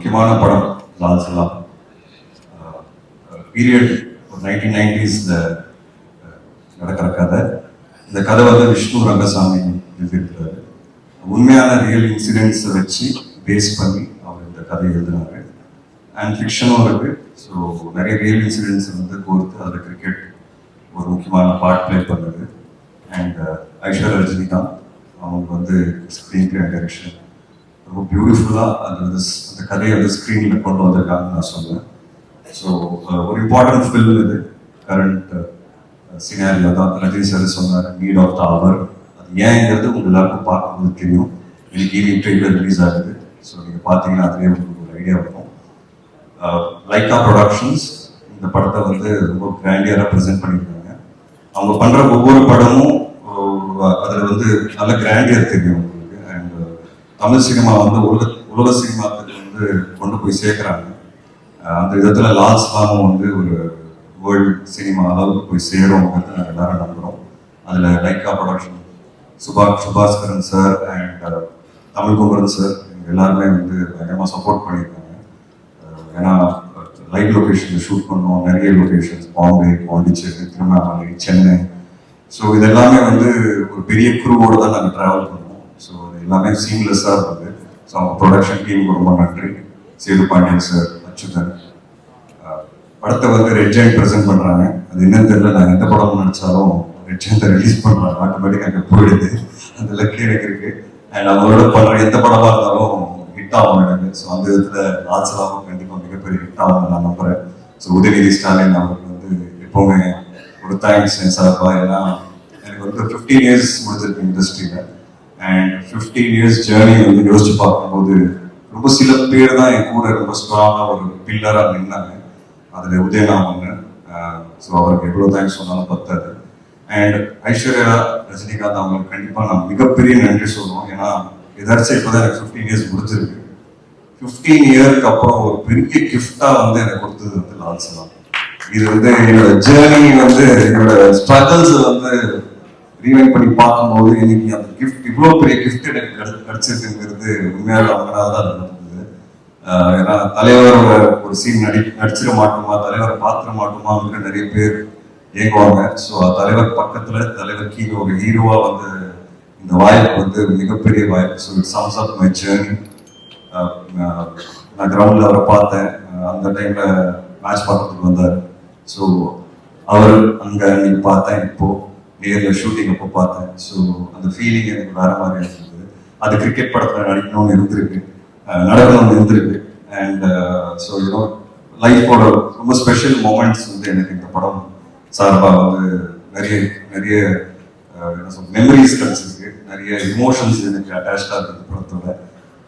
முக்கியமான படம் லால் சலாம். பீரியட் ஒரு நைன்டீன் நைன்டிஸில் நடக்கிற கதை. இந்த கதை வந்து விஷ்ணு ரங்கசாமி எழுதியிருக்கிறாரு. உண்மையான ரியல் இன்சிடென்ட்ஸை வச்சு பேஸ் பண்ணி அவர் இந்த கதையை எழுதினாரு. அண்ட் ஃபிக்ஷனும் இருக்கு. ஸோ நிறைய ரியல் இன்சிடென்ட்ஸ் வந்து கோர்த்து அதில் கிரிக்கெட் ஒரு முக்கியமான பார்ட் ப்ளே பண்ணுது. அண்ட் ஐஸ்வர்யா ரஜினிகாந்த் அவங்க வந்து ஸ்க்ரீன் பிளே டைரக்ஷன் ரொம்ப பியூட்டிஃபுல்லாக அந்த அந்த கதையை வந்து ஸ்க்ரீனில் கொண்டு வந்திருக்காங்கன்னு நான் சொல்லுவேன் ஸோ ஒரு இம்பார்ட்டன்ட் ஃபில்ம் இது. கரண்ட் சினாரியோ தான். ரஜினி சார் சொன்னார் நீட் ஆஃப் த அவர் அது ஏங்கிறது உங்க எல்லாருக்கும் பார்க்கும்போது தெரியும். இன்னைக்கு ஈவினிங் ட்ரெயிலர் ரிலீஸ் ஆகுது. ஸோ நீங்கள் பார்த்தீங்கன்னா அதுலேயே உங்களுக்கு ஒரு ஐடியா இருக்கும். லைக்கா ப்ரொடக்ஷன்ஸ் இந்த படத்தை வந்து ரொம்ப கிராண்டியராக ப்ரெசென்ட் பண்ணியிருக்காங்க. அவங்க பண்ணுற ஒவ்வொரு படமும் அதில் வந்து நல்ல கிராண்டியர் தெரியும். தமிழ் சினிமா வந்து உலக உலக சினிமாத்துக்கு வந்து கொண்டு போய் சேர்க்குறாங்க. அந்த விதத்துல லால் சலாமும் வந்து ஒரு வேர்ல்டு சினிமா அளவுக்கு போய் சேரும்ங்கிறது நாங்கள் எல்லாரும் நம்புகிறோம் அதில் Lyca production Subha Subaskaran sir and Tamil Kumaran sir இவங்க எல்லாருமே வந்து பயங்கரமாக சப்போர்ட் பண்ணியிருக்காங்க. ஏன்னா லைவ் லொகேஷன் ஷூட் பண்ணோம் நிறைய லொகேஷன்ஸ் பாம்பே பாண்டிச்சேரி திருவண்ணாமலை சென்னை. ஸோ இதெல்லாமே வந்து ஒரு பெரிய குருவோடு தான் நாங்கள் ட்ராவல் பண்ணுவோம் எல்லாமே சீம்லெஸ்ஸாக இருந்தது. ஸோ அவங்க ப்ரொடக்ஷன் டீமுக்கு ரொம்ப நன்றி. சேது பாண்டியன் சார் அச்சுதன். படத்தை வந்து ரெட் ஜெயின் ப்ரெசென்ட் பண்ணுறாங்க அது என்னன்னு தெரியல. நான் எந்த படம் நினச்சாலும் ரெட் ஜெயந்தை ரிலீஸ் பண்ணுறாங்க ஆட்டோமேட்டிக்காக அங்கே போயிடுது. அந்த லக்கி எனக்கு இருக்கு. அண்ட் அவங்களோட பண்ணுற எந்த படமாக இருந்தாலும் ஹிட் ஆகும் எனக்கு. ஸோ அந்த விதத்தில் லால்சலாவும் கண்டிப்பாக மிகப்பெரிய ஹிட் ஆகும் நான் நம்புகிறேன் ஸோ உதயநிதி ஸ்டாலின் அவருக்கு வந்து எப்போவுமே ஒரு தேங்க்ஸ் என் சார்பா. ஏன்னா எனக்கு வந்து ஃபிஃப்டீன் இயர்ஸ் முடிஞ்சிருக்கு இண்டஸ்ட்ரியில் அண்ட் ஃபிஃப்டீன் இயர்ஸ் ஜேர்னி வந்து யோசிச்சு பார்க்கும்போது ரொம்ப சில பேர் தான் என் கூட ரொம்ப ஸ்ட்ராங்காக ஒரு பில்லராக நின்னாங்க. அதில் உதயனா ஒன்று ஸோ அவருக்கு எவ்வளோ தேங்க்ஸ் சொன்னாலும் பத்தாது. அண்ட் ஐஸ்வர்யா ரஜினிகாந்த் அவங்களுக்கு கண்டிப்பாக நான் மிகப்பெரிய நன்றி சொல்லுவோம் ஏன்னா எதாச்சும் இப்போ தான் எனக்கு ஃபிஃப்டீன் இயர்ஸ் முடிஞ்சிருக்கு. ஃபிஃப்டீன் இயருக்கு அப்புறம் ஒரு பெரிய கிஃப்டாக வந்து எனக்கு கொடுத்தது வந்து லால் தான் இது வந்து என்னோட ஜேர்னி வந்து என்னோட ஸ்ட்ரகிள்ஸ் வந்து ரீவைண்ட் பண்ணி பார்க்கும்போது எனக்கு அந்த கிஃப்ட் இவ்வளோ பெரிய கிஃப்ட் எனக்கு கிடைச்சிருக்குங்கிறது உண்மையாக அவங்களால தான் நடந்தது. ஏன்னா தலைவரோட ஒரு சீன் நடி நடிச்சிட மாட்டோமா தலைவரை பார்த்துட மாட்டோமாங்கிற நிறைய பேர் ஏங்குவாங்க. ஸோ தலைவர் பக்கத்தில் தலைவர் கீழே ஒரு ஹீரோவாக வந்து இந்த வாய்ப்பு வந்து மிகப்பெரிய வாய்ப்பு. So it sums up my journey நான் கிரவுண்டில் அவரை பார்த்தேன். அந்த டைமில் மேட்ச் பார்க்கறதுக்கு வந்தார். ஸோ அவர் அங்கே பார்த்தேன் இப்போது நேரில் ஷூட்டிங் அப்போ பார்த்தேன். ஸோ அந்த ஃபீலிங் எனக்கு வேற மாதிரி இருந்தது. அது கிரிக்கெட் படத்தில் நடிக்கணும்னு இருந்திருக்கு. ஆஹ் நடக்கணும்னு இருந்திருக்கு. அண்ட் ஸோ யூனோ லைஃபோட ரொம்ப ஸ்பெஷல் மூமெண்ட்ஸ் வந்து எனக்கு இந்த படம் சார்பாக வந்து நிறைய நிறைய என்ன சொல் மெமரிஸ் கிடச்சிருக்கு. நிறைய இமோஷன்ஸ் எனக்கு அட்டாச்சாக இருக்குது படத்தோட.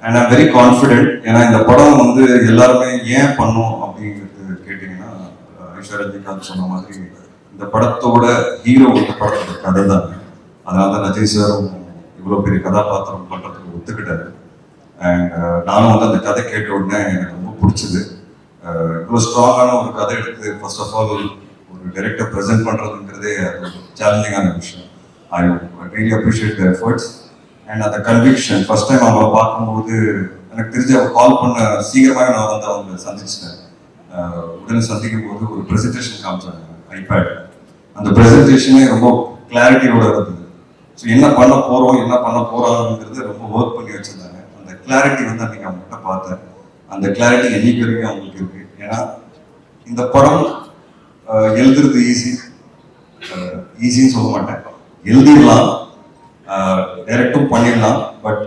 அண்ட் ஐம் வெரி கான்ஃபிடென்ட் ஏன்னா இந்த படம் வந்து எல்லாருமே ஏன் பண்ணும் அப்படிங்கிறது கேட்டிங்கன்னா ஐஸ்வர்யா ரஜினிகாந்த் சொன்ன மாதிரி இந்த படத்தோட ஹீரோ இந்த படத்தோட கதை தான் அதனால தான் ரஜினி சாரும் இவ்வளோ பெரிய கதாபாத்திரம் பண்ணுறதுக்கு ஒத்துக்கிட்டாரு. அண்ட் uh, நானும் வந்து அந்த கதை கேட்ட உடனே எனக்கு ரொம்ப பிடிச்சது. Uh, இவ்வளோ ஸ்ட்ராங்கான ஒரு கதை எடுத்து ஃபர்ஸ்ட் ஆஃப் ஆல் ஒரு டைரக்டர் ப்ரெசென்ட் பண்ணுறதுங்கிறதே அது சேலஞ்சிங்கான விஷயம். I really appreciate the efforts and அந்த கன்விக்ஷன் ஃபர்ஸ்ட் டைம் அவங்கள பார்க்கும்போது எனக்கு தெரிஞ்சு அவங்க கால் பண்ண சீக்கிரமாக நான் வந்து அவங்க சந்திச்சிட்டேன். Uh, உடனே சந்திக்கும் போது ஒரு ப்ரெசன்டேஷன் காமிச்சாங்க. ஐபேட் அந்த ப்ரெசன்டேஷனே ரொம்ப கிளாரிட்டியோட இருந்தது. ஸோ என்ன பண்ண போகிறோம் என்ன பண்ண போகிறாங்கிறது ரொம்ப ஒர்க் பண்ணி வச்சிருந்தாங்க. அந்த கிளாரிட்டி வந்து அன்றைக்கி அவங்ககிட்ட பார்த்தேன். அந்த கிளாரிட்டி என்னைக்கு வரைக்கும் அவங்களுக்கு இருக்கு. ஏன்னா இந்த படம் எழுதுறது ஈஸி ஈஸின்னு சொல்ல மாட்டேன். எழுதிடலாம். டைரக்டும் பண்ணிடலாம். பட்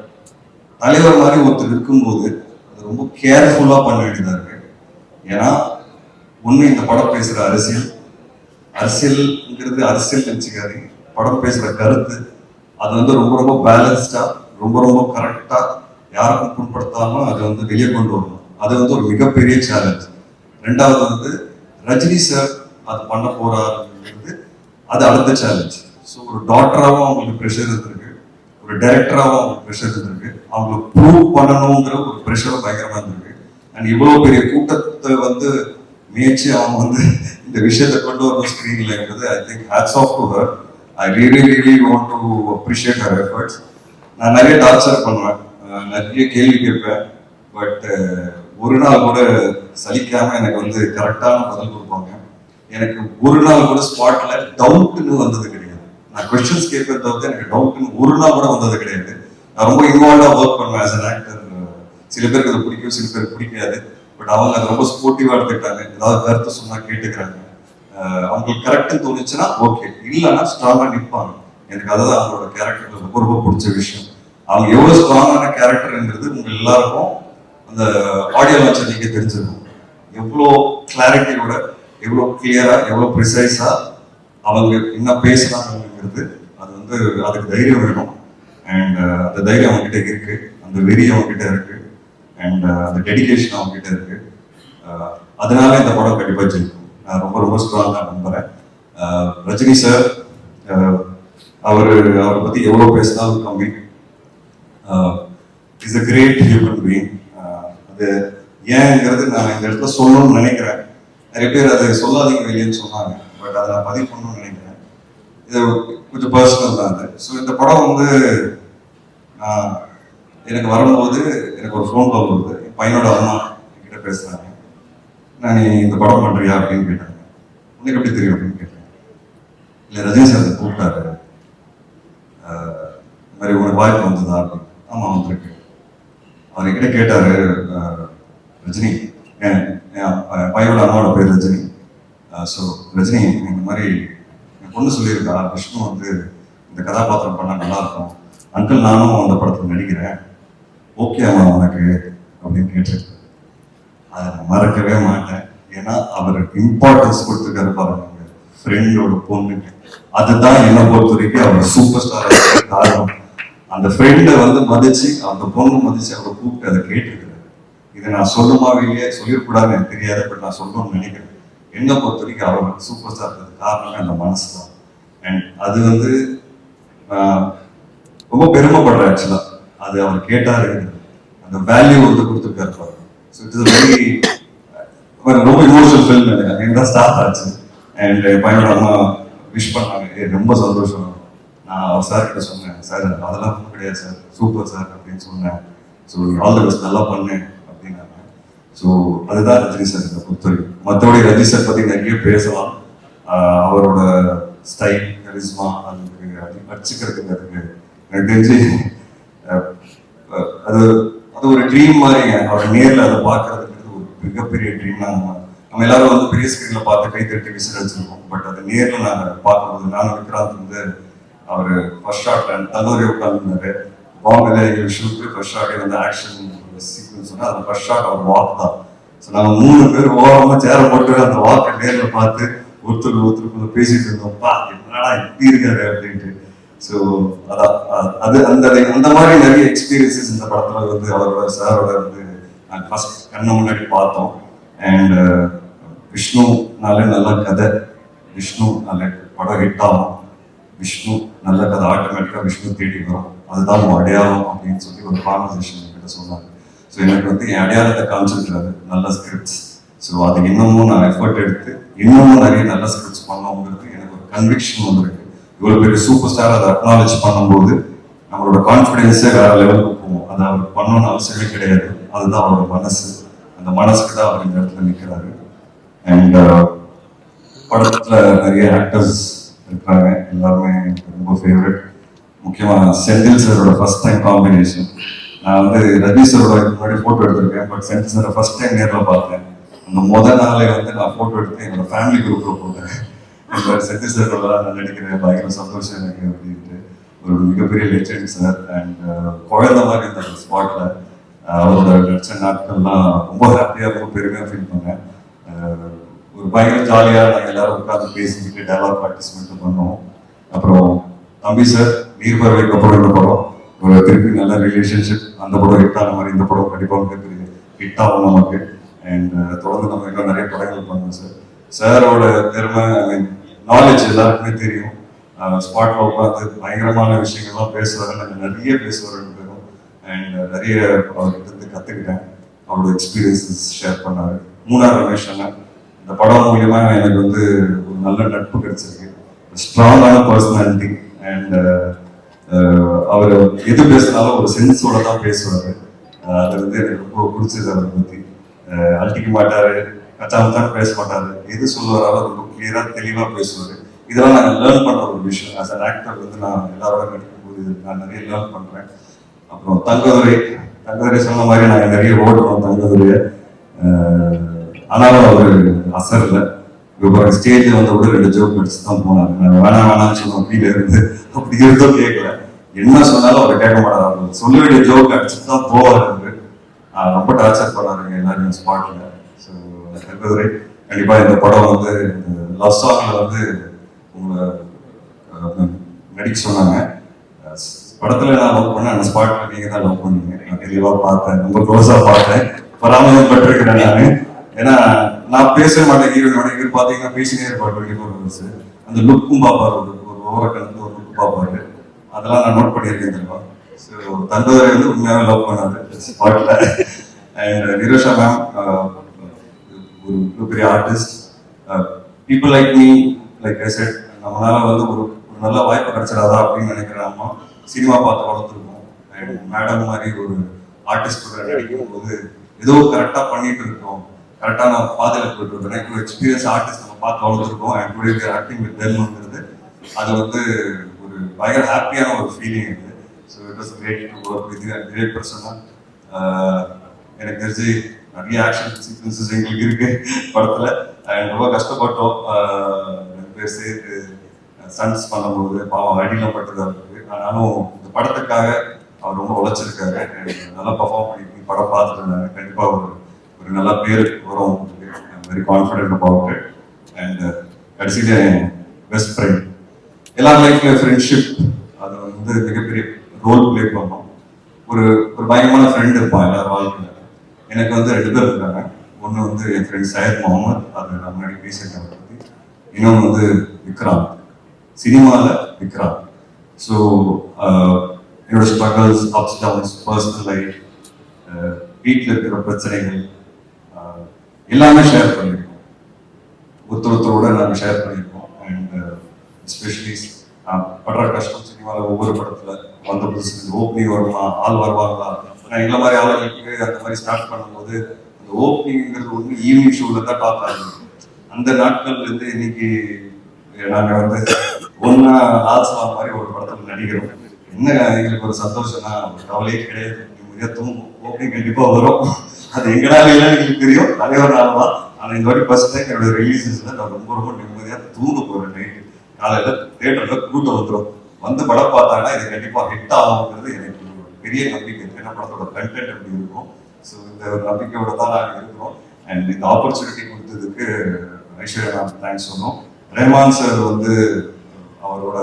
தலைவர் மாதிரி ஒருத்தர் இருக்கும்போது அது ரொம்ப கேர்ஃபுல்லாக பண்ண வேண்டியதாக இருக்கு. ஏன்னா ஒன்று இந்த படம் பேசுகிற அரசியல் அரசியல்ங்கிறது அரசியல் நினைச்சுக்காதீங்க. படம் பேசுற கருத்து அது வந்து ரொம்ப ரொம்ப பேலன்ஸ்டா ரொம்ப ரொம்ப கரெக்டா யாருக்கும் புண்படுத்தாம அதை வந்து வெளியே கொண்டு வரணும். அது வந்து ஒரு மிகப்பெரிய சேலஞ்ச் ரெண்டாவது வந்து ரஜினி சார் அது பண்ண போறாருங்கிறது அது அடுத்த சேலஞ்ச் ஸோ ஒரு டாக்டராகவும் அவங்களுக்கு ப்ரெஷர் இருந்திருக்கு. ஒரு டைரக்டராகவும் அவங்களுக்கு ப்ரெஷர் இருந்திருக்கு. அவங்கள ப்ரூவ் பண்ணணுங்கிற ஒரு ப்ரெஷரும் பயங்கரமாக இருந்திருக்கு. அண்ட் இவ்வளோ பெரிய கூட்டத்தை வந்து மேய்ச்சி அவங்க வந்து இந்த விஷயத்தை கொண்டு வரணும் ஸ்க்ரீன்லங்கிறது I think hats off to her I really really want to appreciate her efforts நான் நிறைய டார்ச்சர் பண்ணுவேன். நிறைய கேள்வி கேட்பேன். பட் ஒரு நாள் கூட சலிக்காம எனக்கு வந்து கரெக்டான பதில் கொடுப்பாங்க. எனக்கு ஒரு நாள் கூட ஸ்பாட்ல டவுட்னு வந்தது கிடையாது. நான் கொஸ்டின்ஸ் கேட்கறத தவிர்த்து எனக்கு டவுட்னு ஒரு நாள் கூட வந்தது கிடையாது. நான் ரொம்ப இன்வால்வா ஒர்க் பண்ணுவேன் ஆஸ் அன் ஆக்டர் சில பேருக்கு அது பிடிக்கும் சில பேருக்கு பிடிக்காது. பட் அவங்க அதை ரொம்ப ஸ்போர்ட்டிவா எடுத்துக்கிட்டாங்க. ஏதாவது கருத்து சொன்னா கேட்டுக்கிறாங்க. அவங்களுக்கு கரெக்ட்னு தோணுச்சுன்னா ஓகே இல்லைன்னா ஸ்ட்ராங்காக நிற்பாங்க எனக்கு அதுதான் அவங்களோட கேரக்டர் ரொம்ப ரொம்ப பிடிச்ச விஷயம். அவங்க எவ்வளோ ஸ்ட்ராங்கான கேரக்டருங்கிறது உங்க எல்லாருக்கும் அந்த ஆடியோ லான்ச்சை நீங்க தெரிஞ்சிருக்கும் எவ்வளோ கிளாரிட்டியோட எவ்வளோ கிளியரா எவ்வளோ ப்ரிசைஸா அவங்க என்ன பேசுறாங்கிறது அது வந்து அதுக்கு தைரியம் வேணும். அண்ட் அந்த தைரியம் அவங்க கிட்ட இருக்கு. அந்த வெறி அவங்ககிட்ட இருக்கு. அண்ட் அந்த டெடிகேஷன் அவங்ககிட்ட இருக்கு. அதனால இந்த படம் கண்டிப்பாக ஜெயிக்கும். நான் ரொம்ப ரொம்ப ஸ்ட்ராங்கா நம்புறேன். ரஜினி சார் அவர் அவரை பத்தி எவ்வளவு பேசினாலும் கம்மி is a great human being அது ஏங்கிறது நான் இந்த இடத்துல சொல்லணும்னு நினைக்கிறேன். நிறைய பேர் அதை சொல்லாதீங்க வெளியேன்னு சொன்னாங்க. பட் அதை நான் பதிவு பண்ணணும்னு நினைக்கிறேன். இது கொஞ்சம் பர்சனல் தான் அது. ஸோ இந்த படம் வந்து நான் எனக்கு வரும்போது எனக்கு ஒரு ஃபோன் கால் வருது. என் பையனோட அம்மா என்கிட்ட பேசுறாங்க. நீ இந்த படம் பண்ணுறியா அப்படின்னு கேட்டாங்க. உனக்கு எப்படி தெரியும் அப்படின்னு கேட்டேன் இல்லை ரஜினி சார் கூப்பிட்டாரு. இந்த மாதிரி உனக்கு வாய்ப்பு வந்ததா அப்படின்னு. ஆமாம் வந்திருக்கு. அவர் என்கிட்ட கேட்டாரு ரஜினி என் என் ப- அம்மாவோட பேர் ரஜினி. ஸோ ரஜினி இந்த மாதிரி என் பொண்ணு சொல்லியிருக்கா. விஷ்ணு வந்து இந்த கதாபாத்திரம் பண்ணால் நல்லாயிருக்கும் அங்கிள் நானும் அந்த படத்தில் நடிக்கிறேன். ஓகே அம்மா உனக்கு அப்படின்னு கேட்டிருக்கேன் அதை நான் மறக்கவே மாட்டேன். ஏன்னா அவருக்கு இம்பார்ட்டன்ஸ் கொடுத்துருக்காரு பாருங்க. ஃப்ரெண்டோட பொண்ணுக்கு அதுதான் என்னை பொறுத்த வரைக்கும் அவர் சூப்பர் ஸ்டார் காரணம். அந்த ஃப்ரெண்டை வந்து மதிச்சு அந்த பொண்ணு மதிச்சு அவரை கூப்பிட்டு அதை கேட்டிருக்கிறாரு. இதை நான் சொல்லுமாவே இல்லையே சொல்லிடக்கூடாது எனக்கு தெரியாது பட் நான் சொல்லணும்னு நினைக்கிறேன். என்னை பொறுத்த வரைக்கும் அவர் சூப்பர் ஸ்டார் காரணமே அந்த மனசு தான். அண்ட் அது வந்து ரொம்ப பெருமைப்படுறேன் ஆக்சுவலாக அது அவர் கேட்டாரு. அந்த வேல்யூ வந்து கொடுத்துருக்காரு ஸோ இட் இஸ் வெரி ரொம்ப இமோஷனல் ஃபில்ம் எனக்கு தான் ஸ்டார்ட் ஆச்சு. அண்ட் என் பையனோட அம்மா விஷ் பண்ணாங்க. ஏ ரொம்ப சந்தோஷம். நான் அவர் சார் கிட்ட சொன்னேன் சார் அதெல்லாம் கிடையாது சார் சூப்பர் சார் அப்படின்னு சொன்னேன். ஸோ ஆல் த பெஸ்ட் நல்லா பண்ணேன் அப்படின்னாங்க. ஸோ அதுதான் ரஜினி சார் இந்த பொறுத்தவரைக்கும் மற்றபடி ரஜினி சார் பற்றி நிறைய பேசலாம். அவரோட ஸ்டைல் கரிஸ்மா அது அடிச்சுக்கிறதுக்கு எனக்கு தெரிஞ்சு அது அது ஒரு ட்ரீம் மாதிரி அவர் நேரில் அதை பார்க்கறதுக்கு ஒரு மிகப்பெரிய ட்ரீம் நம்ம நம்ம எல்லாரும் வந்து பெரிய ஸ்கிரீன்ல பார்த்து கை தட்டி விசில் அடிச்சிருக்கோம் பட் அது நேரில் நாங்கள் பார்க்கும்போது நானும் விக்ராந்த் வந்து அவர் ஃபர்ஸ்ட் ஷாட்ல தந்தூரி உட்காந்துருந்தாரு பாம்பேல எங்கள் ஷூட்டு ஃபர்ஸ்ட் ஷாட் வந்து ஆக்ஷன் சீக்வன்ஸ் வந்து அது ஃபர்ஸ்ட் ஷாட் அவர் வாக் தான். ஸோ நாங்கள் மூணு பேர் ஓரமாக சேர போட்டு அந்த வாக்கை நேரில் பார்த்து ஒருத்தர் ஒருத்தருக்குள்ள பேசிட்டு இருந்தோம். பா என்னடா இப்படி இருக்காரு? அப்படின்ட்டு. ஸோ அதான் அது அந்த அந்த மாதிரி நிறைய எக்ஸ்பீரியன்சஸ் இந்த படத்தில் வந்து அவரோட சாரோட வந்து நாங்கள் ஃபர்ஸ்ட் கண்ணு முன்னாடி பார்த்தோம். அண்ட் uh, விஷ்ணுனாலே நல்ல கதை. விஷ்ணு நல்ல படம் ஹிட் ஆகும். விஷ்ணு நல்ல கதை ஆட்டோமேட்டிக்காக விஷ்ணு தேடி வரும். அதுதான் உன் அடையாளம் அப்படின்னு சொல்லி ஒரு கான்வர்சேஷன் கிட்ட சொன்னாங்க. ஸோ எனக்கு வந்து என் அடையாளத்தை காமிச்சிருக்கிறாரு நல்ல ஸ்கிரிப்ட்ஸ் ஸோ அது இன்னமும் நான் எஃபர்ட் எடுத்து இன்னமும் நிறைய நல்ல ஸ்கிரிப்ட்ஸ் பண்ணோங்கிறது எனக்கு ஒரு கன்விக்ஷன் வந்துருக்கு. ஒரு பெரிய சூப்பர் ஸ்டார் அதை அக்னாலஜ் பண்ணும்போது நம்மளோட கான்ஃபிடென்ஸே வேற லெவலுக்கு போகும். அது அவர் பண்ணணும்னு அவசியமே கிடையாது. அதுதான் அவரோட மனசு. அந்த மனசுக்கு தான் அவர் இந்த இடத்துல நிற்கிறாரு அண்ட் uh, படத்துல நிறைய ஆக்டர்ஸ் இருக்காங்க. எல்லாருமே ரொம்ப ஃபேவரட் முக்கியமாக செந்தில் சாரோட ஃபர்ஸ்ட் டைம் காம்பினேஷன் நான் வந்து ரஜி சாரோட முன்னாடி போட்டோ எடுத்திருக்கேன். பட் செந்தில் சாரை ஃபர்ஸ்ட் டைம் நேரில் பார்த்தேன். அந்த முதல் நாளே வந்து நான் போட்டோ எடுத்து என்னோட ஃபேமிலி குரூப்பில் போட்டேன். இந்த மாதிரி நான் நினைக்கிறேன். பயங்கர சந்தோஷம் எனக்கு அப்படின்ட்டு. ஒரு மிகப்பெரிய லெஜெண்ட் சார் அண்ட் குழந்த மாதிரி இந்த ஸ்பாட்ல uh, அவரோட நடிச்ச நாட்கள்லாம் ரொம்ப ஹாப்பியாக ரொம்ப பெருமையாக ஃபீல் பண்ணேன். Uh, ஒரு பயங்கர ஜாலியாக நாங்கள் எல்லாரும் உட்காந்து பேசிக்கிட்டு டயலாக் பார்ட்டிசிபேட் பண்ணோம் அப்புறம் தம்பி சார் நீர் பறவைக்கு அப்புறம் இந்த படம். ஒரு திருப்பி நல்ல ரிலேஷன்ஷிப் அந்த படம் ஹிட் ஆன மாதிரி இந்த படம் கண்டிப்பாக மிகப்பெரிய ஹிட் ஆகும் நமக்கு. அண்ட் uh, தொடர்ந்து நம்ம இன்னும் நிறைய படங்கள் பண்ணோம் சார் சாரோட திறமை ஐ மீன் நாலேஜ் எல்லாருக்குமே தெரியும். ஸ்பாட்ல உட்காந்து பயங்கரமான விஷயங்கள்லாம் பேசுவாரு நாங்கள் நிறைய பேசுவார் ரெண்டு பேரும். அண்ட் நிறைய அவர்கிட்ட இருந்து கத்துக்கிட்டேன். அவரோட எக்ஸ்பீரியன்ஸஸ் ஷேர் பண்ணாரு. மூணார் ரமேஷ் அண்ணன் இந்த படம் மூலியமா எனக்கு வந்து ஒரு நல்ல நட்பு கிடைச்சிருக்கு. ஸ்ட்ராங்கான பர்சனாலிட்டி அண்ட் அவர் எது பேசினாலும் ஒரு சென்ஸோட தான் பேசுவார். அது வந்து எனக்கு ரொம்ப பிடிச்சது அவரை பற்றி அழட்டிக்க மாட்டாரு. கச்சாமத்தான் பேச மாட்டாரு. எது சொல்லுவாரோ ரொம்ப கிளியரா தெளிவா பேசுவாரு. இதெல்லாம் நான் லேர்ன் பண்ற ஒரு விஷயம். ஆஸ் அன் ஆக்டர் வந்து நான் எல்லாரோட நடிக்கும் போது நான் நிறைய லேர்ன் பண்றேன். அப்புறம் தங்கதுரை தங்கதுரை சொன்ன மாதிரி நாங்கள் நிறைய ஓடுறோம் தங்கதுரையை. ஆனாலும் அவர் அசரல. இப்போ ஸ்டேஜில் வந்து கூட ரெண்டு ஜோக் அடிச்சு தான் போனாங்க நான் வேணாம் வேணாம்னு சொன்னோம் கீழே இருந்து. அப்படி இருந்தும் கேட்கல என்ன சொன்னாலும் அவர் கேட்க மாட்டார். அவர் சொல்ல வேண்டிய ஜோக் அடிச்சுட்டு தான் போவார் ரொம்ப டார்ச்சர் பண்ணாருங்க எல்லாரும் ஸ்பாட்ல ஸோ தங்கதுரை கண்டிப்பா இந்த படம் வந்து லவ் சாங்ல வந்து உங்களை நடிக்க சொன்னாங்க. படத்துல நான் லவ் பண்ணேன். அந்த ஸ்பாட்ல நீங்க தான் லவ் பண்ணீங்க. நான் தெளிவா பார்த்தேன். ரொம்ப க்ளோஸா பார்த்தேன். பராமரிப்பு பட்டிருக்கிறேன் நானு. ஏன்னா நான் பேசவே மாட்டேன். ஹீரோனோட இவர் பாத்தீங்கன்னா பேசினே இருப்பார் டுவெண்ட்டி ஃபோர் ஹவர்ஸ் அந்த லுக்கும் பார்ப்பாரு ஒரு ஒரு ஓரக்கணக்கு ஒரு லுக் பார்ப்பாரு அதெல்லாம் நான் நோட் பண்ணியிருக்கேன் தெரியுமா? ஸோ தந்தவரை வந்து உண்மையாக லவ் பண்ணாரு. ஸ்பாட்ல அண்ட் நிரோஷா மேம் ஒரு பெரிய artist people like me like I said நம்மளால வந்து ஒரு ஒரு நல்ல வாய்ப்பு கிடைச்சிடாதா அப்படின்னு நினைக்கிறேன் அம்மா சினிமா பார்த்து வளர்த்துருக்கோம். மேடம் மாதிரி ஒரு ஆர்டிஸ்ட் நடிக்கும் போது ஏதோ கரெக்டா பண்ணிட்டு இருக்கோம். கரெக்டா நான் பாதையில போயிட்டு இருக்கோம். எனக்கு எக்ஸ்பீரியன்ஸ் ஆர்டிஸ்ட் நம்ம பார்த்து வளர்த்துருக்கோம். அண்ட் கூட ஆக்டிங் வித் தெம்ங்கிறது அது வந்து ஒரு பயங்கர ஹாப்பியான ஒரு ஃபீலிங் இது. So it was great to work with great பர்சனாக எனக்கு தெரிஞ்சு நிறைய ஆக்ஷன் சீக்வன்சஸ் எங்களுக்கு இருக்கு படத்துல. அண்ட் ரொம்ப கஷ்டப்பட்டோம். பேர் சேர்த்து சன்ஸ் பண்ணும்போது பாவம் அடிலாம் பட்டுதான் இருக்கு ஆனாலும் இந்த படத்துக்காக அவர் ரொம்ப உழைச்சிருக்காரு. நல்லா பர்ஃபார்ம் பண்ணி படம் பார்த்துருந்தாங்க கண்டிப்பாக ஒரு ஒரு நல்ல பேர் வரும். Very confident about it and கடைசியில் பெஸ்ட் ஃப்ரெண்ட் எல்லார் லைஃப்ல ஃப்ரெண்ட்ஷிப் அது வந்து மிகப்பெரிய ரோல் ப்ளே பண்ணும். ஒரு ஒரு பயமான ஃப்ரெண்ட் இருப்பான் எல்லார் வாழ்க்கையில் எனக்கு வந்து ரெண்டு பேர் இருக்காங்க. ஒன்று வந்து என் ஃப்ரெண்ட் சையத் முகமது அது நான் முன்னாடி பேசியிருக்கேன் அவரை பற்றி இன்னொன்று வந்து விக்ராந்த் சினிமாவில் விக்ராந்த் ஸோ uh, என்னோட struggles ups downs personal life வீட்டில் இருக்கிற பிரச்சனைகள் uh, எல்லாமே ஷேர் பண்ணியிருக்கோம் ஒருத்தர் ஒருத்தரோட நாங்கள் ஷேர் பண்ணியிருக்கோம் அண்ட் uh, எஸ்பெஷலி படுற கஷ்டம் சினிமாவில் ஒவ்வொரு படத்தில் வந்த புதுசு ஓப்பனிங் வருமா? ஆள் வருவாங்களா? நான் எங்களை மாதிரி ஆளுங்களுக்கு அந்த மாதிரி ஸ்டார்ட் பண்ணும்போது ஓப்பனிங்கிறது வந்து ஈவினிங் ஷோவில் தான் டாப் ஆகுது. அந்த நாட்கள்ல இருந்து இன்னைக்கு நாங்கள் வந்து ஒன்னா ஆல்சமா மாதிரி ஒரு படத்தில் நடிக்கிறோம். என்ன எங்களுக்கு ஒரு சந்தோஷம்னா ஒரு கவலையே கிடையாது. நிம்மதியாக தூங்கும் ஓப்பனிங் கண்டிப்பா வரும். அது எங்களால இல்லை எங்களுக்கு தெரியும். தலைவர் நாள் தான் ஆனால் இந்த வாட்டி ஃபர்ஸ்ட் டைம் என்னோட ரிலீசஸ்ல நான் ரொம்ப ரொம்ப நிம்மதியாக தூங்க போகிறேன் நைட்டு. காலையில் தேட்டரில் கூட்டம் வந்துடும் வந்து படம் பார்த்தாங்கன்னா இது கண்டிப்பாக ஹிட் ஆகுங்கிறது எனக்கு ஒரு பெரிய நம்பிக்கை. என்ன ஏன்னா படத்தோட கண்டென்ட் எப்படி இருக்கும். ஸோ இந்த ஒரு நம்பிக்கையோட தான் நாங்கள் இருக்கிறோம். அண்ட் இந்த ஆப்பர்ச்சுனிட்டி கொடுத்ததுக்கு ஐஸ்வர்யா மேம் தேங்க்ஸ் சொன்னோம். ரஹ்மான் சார் வந்து அவரோட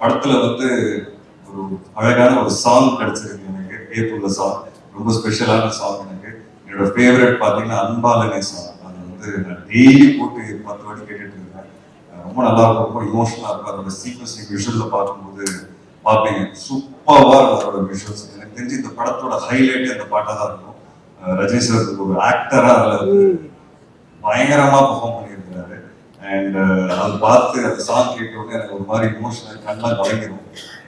படத்துல வந்து ஒரு அழகான ஒரு சாங் கிடைச்சிருக்கு எனக்கு. ஏப்புள்ள சாங் ரொம்ப ஸ்பெஷலான சாங் எனக்கு. என்னோட ஃபேவரட் பார்த்தீங்கன்னா அன்பாலனே சாங் அது வந்து நான் டெய்லி போட்டு பத்து வாட்டி கேட்டுட்டு இருக்கேன் ரொம்ப நல்லா இருக்கும். ரொம்ப இமோஷனலாக இருக்கும். அதோட சீக்வன்சிங் விஷுவலில் பார்க்கும்போது பார்ப்பீங்க. சூப்பராக அதோட விஷுவல்ஸ் எனக்கு தெரிஞ்சு இந்த படத்தோட ஹைலைட் அந்த பாட்டாக தான் இருக்கும். ரஜினி சார் ஒரு ஆக்டரா அதில் பயங்கரமா பெர்ஃபார்ம் பண்ணியிருக்கிறாரு. அண்ட் அது பார்த்து அந்த சாங் கேட்ட உடனே எனக்கு ஒரு மாதிரி இமோஷனல் கண்ணெலாம் கலங்கிடும்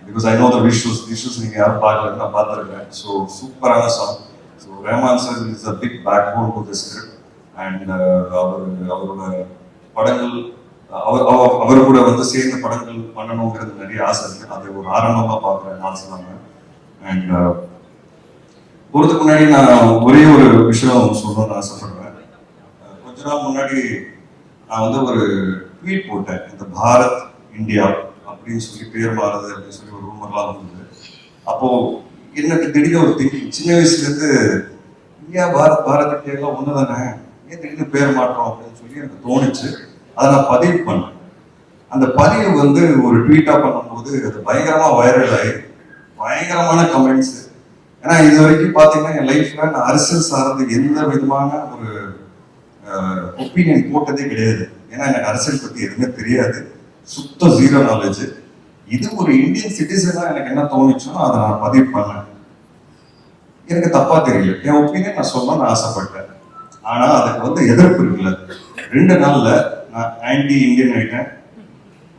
because I know the visuals visuals நீங்க யாரும் பார்க்கல நான் பார்த்துருக்கேன். ஸோ சூப்பரான song so Rahman sir is a big backbone to the script and அவர் அவரோட படங்கள் அவர் அவர் கூட வந்து சேர்ந்து படங்கள் பண்ணணுங்கிறது நிறைய ஆசை இருக்கு. அதை ஒரு ஆரம்பமா பார்க்குறேன் நான் சொன்னாங்க. அண்ட் uh, போகிறதுக்கு முன்னாடி நான் ஒரே ஒரு விஷயம் சொல்லணும்னு ஆசைப்படுறேன். கொஞ்ச நாள் முன்னாடி நான் வந்து ஒரு ட்வீட் போட்டேன். இந்த பாரத் இந்தியா அப்படின்னு சொல்லி பேர் மாறுது அப்படின்னு சொல்லி ஒரு ரூமர்லாம் வந்தது. அப்போ எனக்கு திடீர்னு ஒரு திங்கிங் சின்ன வயசுலேருந்து இந்தியா பாரத் பாரத் இந்தியா ஒன்று தானே ஏன் திடீர்னு பேர் மாற்றோம் அப்படின்னு சொல்லி எனக்கு தோணுச்சு. அதை நான் பதிவு பண்ணேன். அந்த பதிவு வந்து ஒரு ட்வீட்டாக பண்ணும்போது அது பயங்கரமாக வைரல் ஆகி பயங்கரமான கமெண்ட்ஸ் ஏன்னா இது வரைக்கும் பார்த்தீங்கன்னா என் லைஃப்ல நான் அரசியல் சார்ந்து எந்த விதமான ஒரு ஒப்பீனியன் போட்டதே கிடையாது. ஏன்னா எனக்கு அரசியல் பத்தி எதுவுமே தெரியாது. சுத்த ஜீரோ நாலேஜ் இது ஒரு இந்தியன் சிட்டிசனா எனக்கு என்ன தோணுச்சோனோ அதை நான் பதிவு பண்ணேன். எனக்கு தப்பா தெரியல. என் ஒப்பீனியன் நான் சொல்லணும்னு ஆசைப்பட்டேன். ஆனா அதுக்கு வந்து எதிர்ப்பு இருக்குல்ல ரெண்டு நாள்ல நான் ஆன்டி இந்தியன் ஆயிட்டேன்.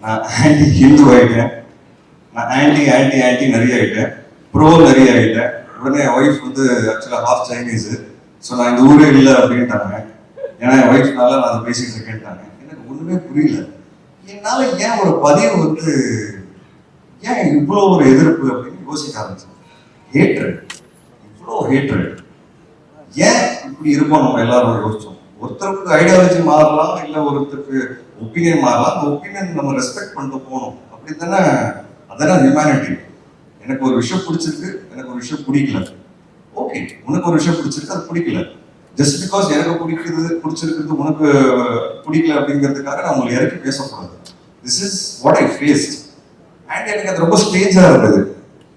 நான் ஆன்டி ஹிந்து ஆயிட்டேன். நான் ஆன்டி ஆன்டி ஆன்டி நிறைய ஆகிட்டேன் ப்ரோ நிறைய ஆகிட்டேன் உடனே என் ஒய்ஃப் வந்து ஆக்சுவலாக ஹாஃப் சைனீஸு ஸோ நான் இந்த ஊரே இல்லை அப்படின்ட்டாங்க ஏன்னா என் ஒய்ஃப்னால நான் அதை பேசிட்டு இருக்கேன்ட்டாங்க எனக்கு ஒன்றுமே புரியல. என்னால் ஏன் ஒரு பதிவு வந்து ஏன் இவ்வளோ ஒரு எதிர்ப்பு அப்படின்னு யோசிக்க ஆரம்பிச்சேன். ஹேட்ரட் இவ்வளோ ஹேட்ரட் ஏன் இப்படி இருக்கோம் நம்ம எல்லாரும் யோசிச்சோம். ஒருத்தருக்கு ஐடியாலஜி மாறலாம் இல்லை ஒருத்தருக்கு ஒப்பீனியன் மாறலாம். அந்த ஒப்பீனியன் நம்ம ரெஸ்பெக்ட் பண்ணிட்டு போகணும். அப்படி தானே அதெல்லாம் ஹியூமனிட்டி எனக்கு ஒரு விஷயம் பிடிச்சிருக்கு எனக்கு ஒரு விஷயம் பிடிக்கல. ஓகே உனக்கு ஒரு விஷயம் பிடிச்சிருக்கு அது பிடிக்கல. ஜஸ்ட் பிகாஸ் எனக்கு பிடிக்கிறது பிடிச்சிருக்கிறது உனக்கு பிடிக்கல அப்படிங்கிறதுக்காக நான் உங்களை இறக்கி பேசக்கூடாது. This is what I faced and எனக்கு அது ரொம்ப ஸ்ட்ரேஞ்சா இருந்தது.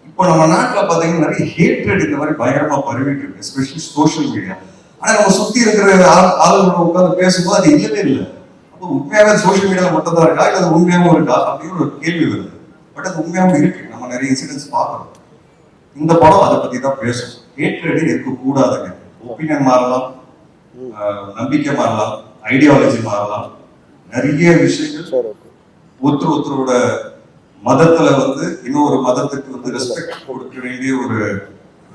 இப்போ நம்ம நாட்டில் பார்த்தீங்கன்னா நிறைய ஹேட்ரட் இந்த மாதிரி பயங்கரமாக பரவிட்டு இருக்கு எஸ்பெஷலி சோஷியல் மீடியா ஆனால் நம்ம சுற்றி இருக்கிற ஆள்- ஆளுநர் உட்காந்து பேசும்போது அது இல்லவே இல்லை. அப்போ உண்மையாகவே சோஷியல் மீடியாவில் மட்டும் தான் இருக்கா இல்லை அது உண்மையாகவும் இருக்கா அப்படின்னு ஒரு கேள்வி வருது. பட் அது உண்மையாவும் இருக்கு. நம்ம நிறைய இன்சிடென்ட்ஸ் பார்க்கறோம். இந்த படம் அதை பத்தி தான் பேசும். ஹேட்ரட் இருக்க கூடாதுங்க ஒப்பீனியன் மாறலாம். நம்பிக்கை மாறலாம். ஐடியாலஜி மாறலாம். நிறைய விஷயங்கள் ஒருத்தர் ஒருத்தரோட மதத்துல வந்து இன்னொரு மதத்துக்கு வந்து ரெஸ்பெக்ட் கொடுக்க வேண்டிய ஒரு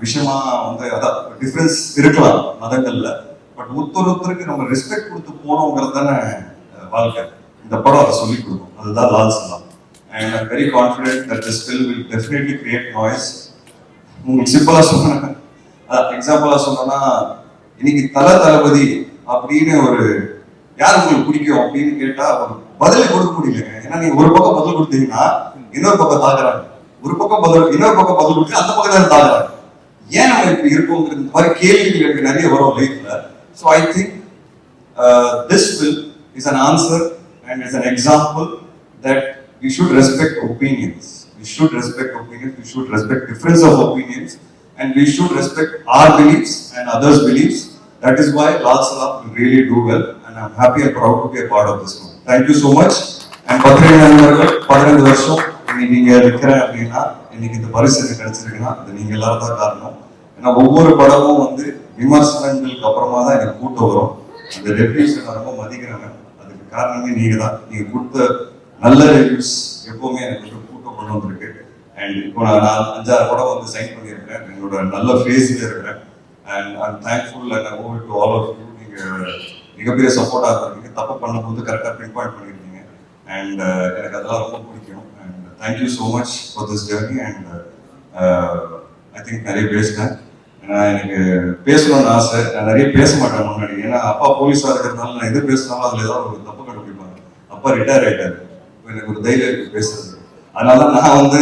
விஷயமா வந்து அதான் டிஃபரன்ஸ் இருக்கலாம் மதங்கள்ல. பட் ஒருத்தர் ஒருத்தருக்கு நம்ம ரெஸ்பெக்ட் கொடுத்து போனோங்கிறது தானே வாழ்க்கை. இந்த படம் அதை சொல்லி கொடுக்கும். அதுதான் Lal Salaam and I'm very confident that this film will definitely create noise. உங்களுக்கு சிம்பிளா சொன்னேன். எக்ஸாம்பிளா சொன்னோம்னா இன்னைக்கு தல தளபதி அப்படின்னு ஒரு யார் உங்களுக்கு பிடிக்கும் அப்படின்னு கேட்டா ஒரு பதில் கொடுக்க முடியல. ஏன்னா நீங்க ஒரு பக்கம் பதில் கொடுத்தீங்கன்னா இன்னொரு பக்கம் தாக்குறாங்க. ஒரு பக்கம் பதில் இன்னொரு பக்கம் பதில் கொடுத்து அந்த பக்கம் தான் தாக்குறாங்க. ஏன் நம்ம இப்படி இருக்கோங்கிறது இந்த மாதிரி கேள்விகள் எனக்கு நிறைய வரும் லைஃப்ல. So I think this will is an answer and is an example that we should respect opinions. We should respect opinions. We should respect difference of opinions, and we should respect our beliefs and others' beliefs. That is why Lal Salam will really do well, and I'm happy and proud to be a part of this one. Thank you so much. And பத்திரிகை நண்பர்கள் பதினைந்து வருஷம் இன்னைக்கு நீங்க இருக்கிறேன் அப்படின்னா இன்னைக்கு இந்த பரிசு கிடைச்சிருக்குன்னா அது நீங்க எல்லாரும் தான் காரணம் ஏன்னா ஒவ்வொரு படமும் வந்து விமர்சனங்களுக்கு அப்புறமா தான் எனக்கு கூட்டம் வரும் அந்த ரிவ்யூஸ் நான் ரொம்ப மதிக்கிறேன் அதுக்கு காரணமே நீங்க தான் நீங்க கொடுத்த நல்ல ரிவ்யூஸ் எப்பவுமே எனக்கு வந்து கூட்டம் கொண்டு வந்திருக்கு. அண்ட் இப்போ நான் நான் அஞ்சாறு படம் வந்து சைன் பண்ணியிருக்கேன் என்னோட நல்ல ஃபேஸ்ல இருக்கிறேன். And I'm thankful and over to all of you நீங்கள் மிகப்பெரிய சப்போர்ட்டாக இருக்கீங்க தப்பு பண்ணும்போது கரெக்டாக பின் பாயிண்ட் பண்ணியிருக்கீங்க. அண்ட் uh, எனக்கு அதெல்லாம் ரொம்ப பிடிக்கும். And thank you so much for this journey and I think நிறைய பேசிட்டேன். ஏன்னா எனக்கு பேசணும்னு ஆசை. நான் நிறைய பேச மாட்டேன் முன்னாடி. ஏன்னா அப்பா போலீஸாக இருக்கிறதுனால நான் எது பேசினாலும் அதில் ஏதாவது ஒரு தப்பு கண்டுபிடிப்பாங்க. அப்பா ரிட்டையர் ஆயிட்டாரு. எனக்கு ஒரு தைரியம் இருக்கு பேசுறது. அதனால நான் வந்து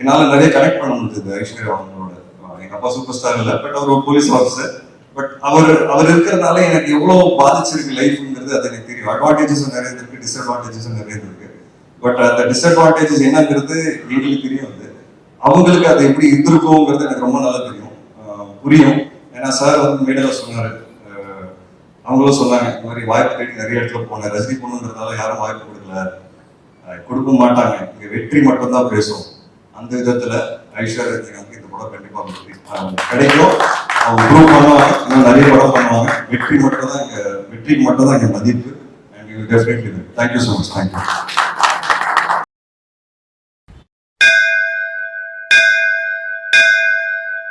என்னால நிறைய கனெக்ட் பண்ண முடிஞ்சது ஐஸ்வர்யா அவங்களோட. எங்கள் எங்க அப்பா சூப்பர் ஸ்டார் இல்லை பட் அவர் ஒரு போலீஸ் ஆஃபீஸர் பட் அவர் அவர் இருக்கிறதுனால எனக்கு எவ்வளவு பாதிச்சிருக்கு லைஃப்ங்கிறது அது எனக்கு தெரியும். அட்வான்டேஜஸும் நிறைய இருக்கு டிஸ்அட்வான்டேஜஸும் நிறைய இருக்கு. பட் அந்த டிஸ்அட்வான்டேஜஸ் என்னங்கிறது எங்களுக்கு தெரியும் அது அவங்களுக்கு அது எப்படி இருந்திருக்குங்கிறது எனக்கு ரொம்ப நல்லா தெரியும். புரியும். ஏன்னா சார் வந்து மீடியாவில் சொன்னாரு. அவங்களும் சொன்னாங்க இந்த மாதிரி வாய்ப்பு தேடி நிறைய இடத்துல போனேன். ரஜினி பொண்ணுங்கிறதுனால யாரும் வாய்ப்பு கொடுக்கல. கொடுக்க மாட்டாங்க. இங்க வெற்றி மட்டும்தான் பேசும். அந்த விதத்துல ஐஸ்வர்யா ரஜினிகாந்த் இந்த படம் கண்டிப்பா கிடைக்கும். அவங்க ப்ரூவ் பண்ணுவாங்க. இன்னும் நிறைய படம் பண்ணுவாங்க. வெற்றி மட்டும் தான் இங்க வெற்றிக்கு மட்டும் தான் இங்க மதிப்பு. And you definitely thank you so much thank you